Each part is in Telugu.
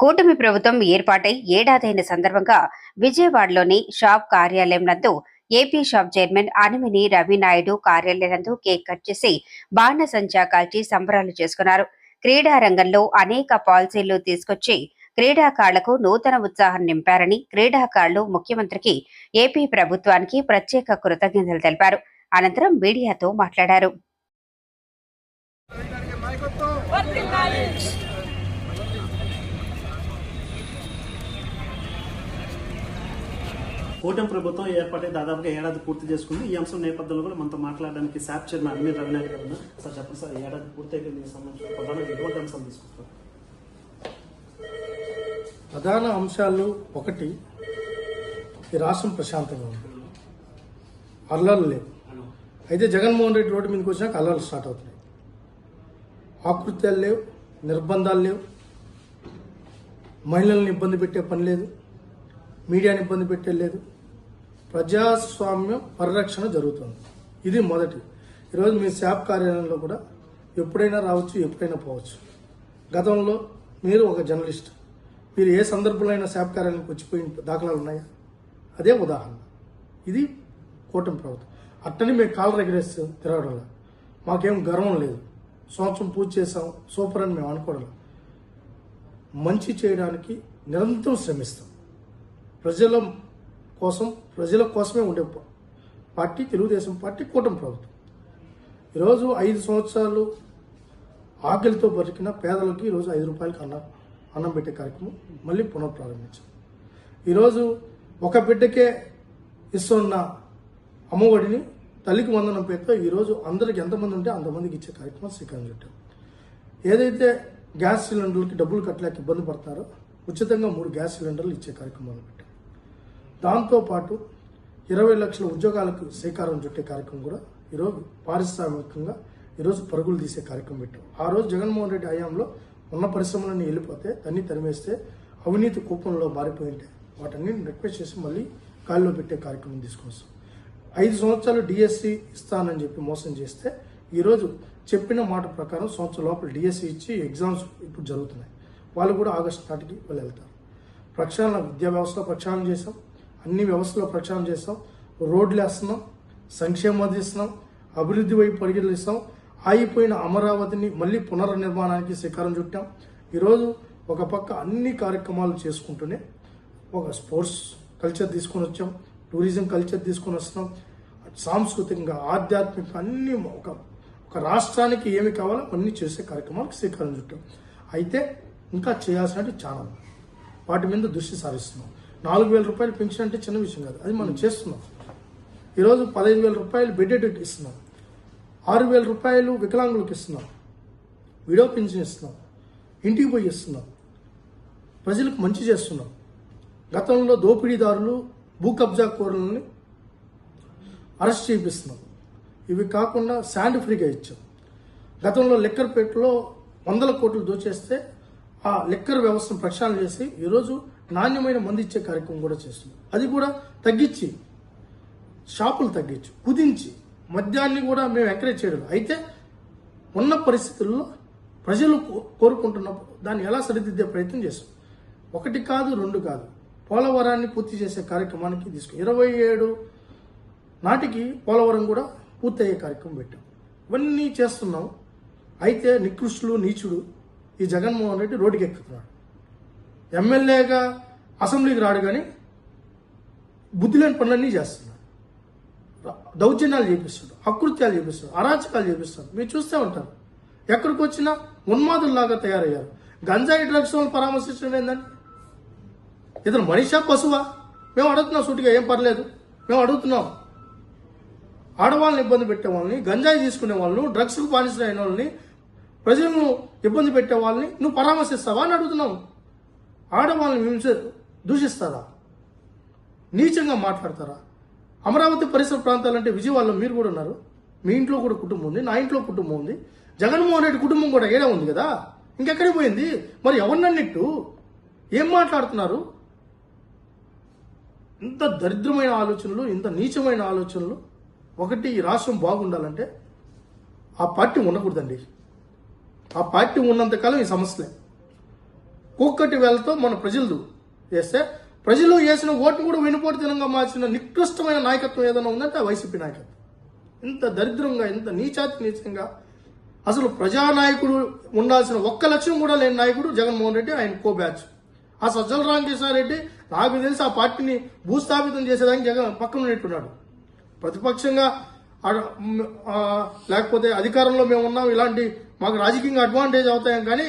కూటమి ప్రభుత్వం ఏర్పాటై ఏడాదైన సందర్భంగా విజయవాడలోని షాప్ కార్యాలయం నందు AP SAAP chairman Animini Ravinaidu కార్యాలయం నందు కేక్ కట్ చేసి బాణసంచా కాల్చి సంబరాలు చేసుకున్నారు. క్రీడా రంగంలో అనేక పాలసీలు తీసుకొచ్చి క్రీడాకారులకు నూతన ఉత్సాహం నింపారని క్రీడాకారులు ముఖ్యమంత్రికి ఏపీ ప్రభుత్వానికి ప్రత్యేక కృతజ్ఞతలు తెలిపారు. అనంతరం మీడియాతో మాట్లాడారు. కూటమి ప్రభుత్వం ఏర్పాటై దాదాపుగా ఏడాది పూర్తి చేసుకుంది. ఈ అంశం నేపథ్యంలో కూడా మనతో మాట్లాడడానికి శాప్ చైర్మన్ అమీర్ రవినాథ్ గారు సార్ చెప్పండి సార్ ఏడాది పూర్తి అయిపోయింది దీనికి సంబంధించిన ప్రధానంగా ఎటువంటి అంశాలు తీసుకుంటారు ప్రధాన అంశాలు ఒకటి ఈ రాష్ట్రం ప్రశాంతంగా ఉంది. అల్లర్లు లేవు. అయితే జగన్మోహన్ రెడ్డి రోడ్డు మీదకి వచ్చినాక అల్లర్లు స్టార్ట్ అవుతున్నాయి. ఆకృత్యాలు లేవు నిర్బంధాలు లేవు. మహిళల్ని ఇబ్బంది పెట్టే పని లేదు. మీడియాని ఇబ్బంది పెట్టలేదు ప్రజాస్వామ్యం పరిరక్షణ జరుగుతుంది. ఇది మొదటి. ఈరోజు మీ శాప్ కార్యాలయంలో కూడా ఎప్పుడైనా రావచ్చు ఎప్పుడైనా పోవచ్చు. గతంలో మీరు ఒక జర్నలిస్ట్. మీరు ఏ సందర్భంలో అయినా శాప్ కార్యాలయానికి వచ్చిపోయిన దాఖలాలు ఉన్నాయా? అదే ఉదాహరణ. ఇది కూటమి ప్రభుత్వం. అట్టని మేము కాలర్ ఎగరేసి తిరగడం మాకేం గర్వం లేదు. సంవత్సరం పూజ చేసాం సూపర్ అని మేము అనుకోవడం మంచి చేయడానికి నిరంతరం శ్రమిస్తాం. ప్రజల కోసం ప్రజల కోసమే ఉండే పార్టీ తెలుగుదేశం పార్టీ కూటమి ప్రభుత్వం. ఈరోజు ఐదు సంవత్సరాలు ఆకలితో బతికిన పేదలకి ఈరోజు ఐదు రూపాయలకి అన్నం అన్నం పెట్టే కార్యక్రమం మళ్ళీ పునఃప్రారంభించాం. ఈరోజు ఒక బిడ్డకే ఇస్తున్న అమ్మఒడిని తల్లికి వందనం పేరుతో ఈరోజు అందరికి ఎంతమంది ఉంటే అంతమందికి ఇచ్చే కార్యక్రమం శ్రీకారం చుట్టాం. ఏదైతే గ్యాస్ సిలిండర్లకి డబ్బులు కట్టలేక ఇబ్బంది పడతారో ఉచితంగా మూడు గ్యాస్ సిలిండర్లు ఇచ్చే కార్యక్రమాలు పెట్టాం దాంతోపాటు ఇరవై లక్షల ఉద్యోగాలకు శ్రీకారం చుట్టే కార్యక్రమం కూడా ఈరోజు పారిశ్రామికంగా ఈరోజు పరుగులు తీసే కార్యక్రమం పెట్టాం. ఆ రోజు జగన్మోహన్ రెడ్డి హయాంలో ఉన్న పరిశ్రమలన్నీ వెళ్ళిపోతే తన్ని తరిమేస్తే అవినీతి కూపంలో మారిపోయింటే వాటన్నిటిని రిక్వెస్ట్ చేసి మళ్ళీ గాలిలో పెట్టే కార్యక్రమం తీసుకొస్తాం. ఐదు సంవత్సరాలు డిఎస్సి ఇస్తానని చెప్పి మోసం చేస్తే ఈరోజు చెప్పిన మాట ప్రకారం సంవత్సరం లోపల డిఎస్సి ఇచ్చి ఎగ్జామ్స్ ఇప్పుడు జరుగుతున్నాయి. వాళ్ళు కూడా ఆగస్టు నాటికి వాళ్ళు వెళ్తారు. ప్రక్షాళన విద్యా వ్యవస్థలో ప్రక్షాళన చేసాం అన్ని వ్యవస్థలో ప్రక్షాళన చేస్తాం. రోడ్లు వేస్తున్నాం. సంక్షేమం అందిస్తున్నాం అభివృద్ధి వైపు పరిగెత్తిస్తాం ఆగిపోయిన అమరావతిని మళ్ళీ పునర్నిర్మాణానికి శ్రీకారం చుట్టాం. ఈరోజు ఒక పక్క అన్ని కార్యక్రమాలు చేసుకుంటూనే ఒక స్పోర్ట్స్ కల్చర్ తీసుకొని వచ్చాం. టూరిజం కల్చర్ తీసుకొని వస్తున్నాం. సాంస్కృతికంగా ఆధ్యాత్మిక అన్ని ఒక ఒక రాష్ట్రానికి ఏమి కావాలో అన్ని చేసే కార్యక్రమాలకు శ్రీకారం చుట్టాం. అయితే ఇంకా చేయాల్సినవి చాలా వాటి మీద దృష్టి సారిస్తున్నాం. నాలుగు వేల రూపాయలు పెన్షన్ అంటే చిన్న విషయం కాదు. అది మనం చేస్తున్నాం. ఈరోజు పదహైదు వేల రూపాయలు బెడ్డెడ్ ఇస్తున్నాం. ఆరు వేల రూపాయలు వికలాంగులకు ఇస్తున్నాం. విడో పెన్షన్ ఇస్తున్నాం. ఇంటికి పోయి ఇస్తున్నాం. ప్రజలకు మంచి చేస్తున్నాం. గతంలో దోపిడీదారులు భూ కబ్జా కోరులని అరెస్ట్ చేపిస్తున్నాం. ఇవి కాకుండా శాండ్ ఫ్రీగా ఇచ్చాం. గతంలో లెక్కర్పేటలో వందల కోట్లు దోచేస్తే ఆ లిక్కర్ వ్యవస్థను ప్రక్షాళన చేసి ఈరోజు నాణ్యమైన మంది ఇచ్చే కార్యక్రమం కూడా చేస్తున్నాం. అది కూడా తగ్గించి షాపులు తగ్గించి కుదించి మద్యాన్ని కూడా మేము ఎంకరేజ్ చేయడం. అయితే ఉన్న పరిస్థితుల్లో ప్రజలు కో- కోరుకుంటున్నప్పుడు దాన్ని ఎలా సరిదిద్దే ప్రయత్నం చేస్తాం. ఒకటి కాదు రెండు కాదు. పోలవరాన్ని పూర్తి చేసే కార్యక్రమానికి తీసుకు ఇరవై ఏడు నాటికి పోలవరం కూడా పూర్తయ్యే కార్యక్రమం పెట్టాం. ఇవన్నీ చేస్తున్నాం. అయితే నికృష్టులు నీచుడు ఈ జగన్మోహన్ రెడ్డి రోడ్డుకి ఎక్కుతున్నాడు ఎమ్మెల్యేగా అసెంబ్లీకి రాడు కానీ బుద్ధి లేని పనులన్నీ చేస్తున్నాడు. దౌర్జన్యాలు చేపిస్తాడు అకృత్యాలు చేపిస్తాడు అరాచకాలు చేపిస్తాడు మీరు చూస్తూ ఉంటారు. ఎక్కడికి వచ్చినా ఉన్మాదుల్లాగా తయారయ్యారు. గంజాయి డ్రగ్స్ వాళ్ళు పరామర్శించడం ఏందండి? ఇతను మనిషా పశువా? మేము అడుగుతున్నాం సూటిగా ఏం పర్లేదు. మేము అడుగుతున్నాం. ఆడవాళ్ళని ఇబ్బంది పెట్టే వాళ్ళని గంజాయి తీసుకునే వాళ్ళను డ్రగ్స్కు బానిసలు వాళ్ళని ప్రజలను ఇబ్బంది పెట్టే వాళ్ళని నువ్వు పరామర్శిస్తావా అని అడుగుతున్నావు. ఆడవాళ్ళని హింస దూషిస్తారా? నీచంగా మాట్లాడతారా? అమరావతి పరిసర ప్రాంతాలంటే విజయవాడలో మీరు కూడా ఉన్నారు. మీ ఇంట్లో కూడా కుటుంబం ఉంది నా ఇంట్లో కుటుంబం ఉంది. జగన్మోహన్ రెడ్డి కుటుంబం కూడా ఏడే ఉంది కదా? ఇంకెక్కడికి పోయింది? మరి ఎవరినన్నట్టు? ఏం మాట్లాడుతున్నారు? ఇంత దరిద్రమైన ఆలోచనలు ఇంత నీచమైన ఆలోచనలు. ఒకటి ఈ రాష్ట్రం బాగుండాలంటే ఆ పార్టీ ఉండకూడదండి. ఆ పార్టీ ఉన్నంతకాలం ఈ సమస్యలే. కూక్కటి వేలతో మన ప్రజలు వేస్తే ప్రజలు వేసిన ఓటును కూడా వెనుపోటుతనంగా మార్చిన నికృష్టమైన నాయకత్వం ఏదైనా ఉందంటే ఆ వైసీపీ నాయకత్వం. ఇంత దరిద్రంగా ఇంత నీచాతి నీచంగా అసలు ప్రజానాయకుడు ఉండాల్సిన ఒక్క లక్ష్యం కూడా లేని నాయకుడు జగన్మోహన్ రెడ్డి ఆయన కో బ్యాచ్ ఆ సజ్జల రామకృష్ణారెడ్డి నాకు తెలిసి ఆ పార్టీని భూస్థాపితం చేసేదానికి జగన్ పక్కన ఉన్నట్టున్నాడు. ప్రతిపక్షంగా లేకపోతే అధికారంలో మేము ఉన్నాం ఇలాంటి మాకు రాజకీయంగా అడ్వాంటేజ్ అవుతాయం కానీ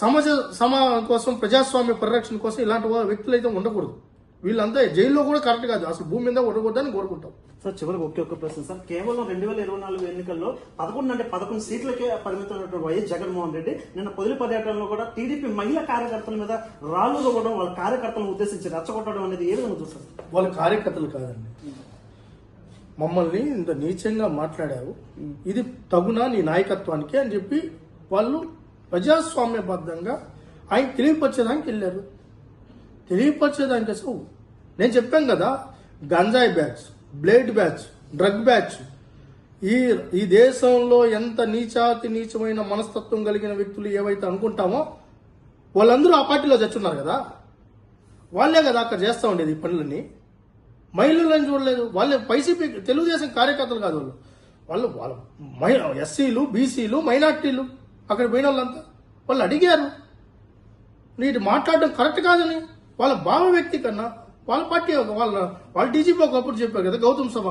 సమాజ సమా కోసం ప్రజాస్వామ్య పరిరక్షణ కోసం ఇలాంటి వ్యక్తులు అయితే ఉండకూడదు. వీళ్ళంతా జైల్లో కూడా కరెక్ట్ కాదు. అసలు భూమి మీద ఉండకూడదని కోరుకుంటాం. సార్ చివరికి ఒకే ఒక్క ప్రశ్న సార్. కేవలం రెండు వేల ఇరవై నాలుగు ఎన్నికల్లో పదకొండు అంటే పదకొండు సీట్లకే పరిమితమైనటువంటి వైఎస్ జగన్మోహన్ రెడ్డి నిన్న పొదిలి పర్యటనలో కూడా టీడీపీ మహిళా కార్యకర్తల మీద రాళ్ళు రువ్వడం వాళ్ళ కార్యకర్తలను ఉద్దేశించి రెచ్చగొట్టడం అనేది ఏ విధంగా చూస్తారు వాళ్ళ కార్యకర్తలు కాదండి. మమ్మల్ని ఇంత నీచంగా మాట్లాడారు. ఇది తగునా నీ నాయకత్వానికి అని చెప్పి వాళ్ళు ప్రజాస్వామ్యబద్ధంగా ఆయన తెలియపరిచేదానికి వెళ్ళారు. తెలియపరిచేదానికి అసలు నేను చెప్పాను కదా గంజాయి batch blade batch drug batch. ఈ ఈ దేశంలో ఎంత నీచాతి నీచమైన మనస్తత్వం కలిగిన వ్యక్తులు ఏవైతే అనుకుంటామో వాళ్ళందరూ ఆ పార్టీలో చచ్చున్నారు కదా. వాళ్ళే కదా అక్కడ చేస్తూ ఉండేది ఈ పనులన్నీ. మహిళలను చూడలేదు. వాళ్ళే వైసీపీ తెలుగుదేశం కార్యకర్తలు కాదు వాళ్ళు. వాళ్ళు వాళ్ళ ఎస్సీలు బీసీలు మైనార్టీలు అక్కడ పోయిన వాళ్ళంతా వాళ్ళు అడిగారు. నీటి మాట్లాడడం కరెక్ట్ కాదని వాళ్ళ భావ వ్యక్తి కన్నా వాళ్ళ పార్టీ వాళ్ళ వాళ్ళ డీజీపీ ఒకప్పుడు చెప్పారు కదా గౌతమ్ సభ.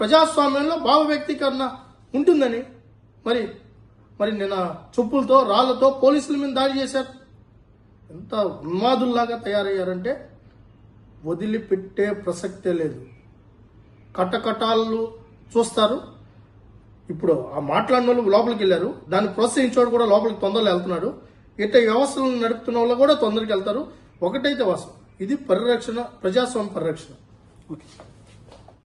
ప్రజాస్వామ్యంలో భావ వ్యక్తీకరణ ఉంటుందని మరి మరి నిన్న చెప్పులతో రాళ్ళతో పోలీసుల మీద దాడి చేశారు. ఎంత ఉన్మాదుల్లాగా తయారయ్యారంటే వదిలిపెట్టే ప్రసక్తే లేదు. కట్టకటాలు చూస్తారు. ఇప్పుడు ఆ మాట్లాడిన వాళ్ళు లోపలికి వెళ్ళారు దాన్ని ప్రోత్సహించేవాడు కూడా లోపలికి తొందరలో వెళ్తున్నాడు. ఇట్ట వ్యవస్థలను నడుపుతున్న వాళ్ళు కూడా తొందరకి వెళ్తారు. ఒకటైతే వాసం ఇది పరిరక్షణ ప్రజాస్వామ్య పరిరక్షణ. ఓకే.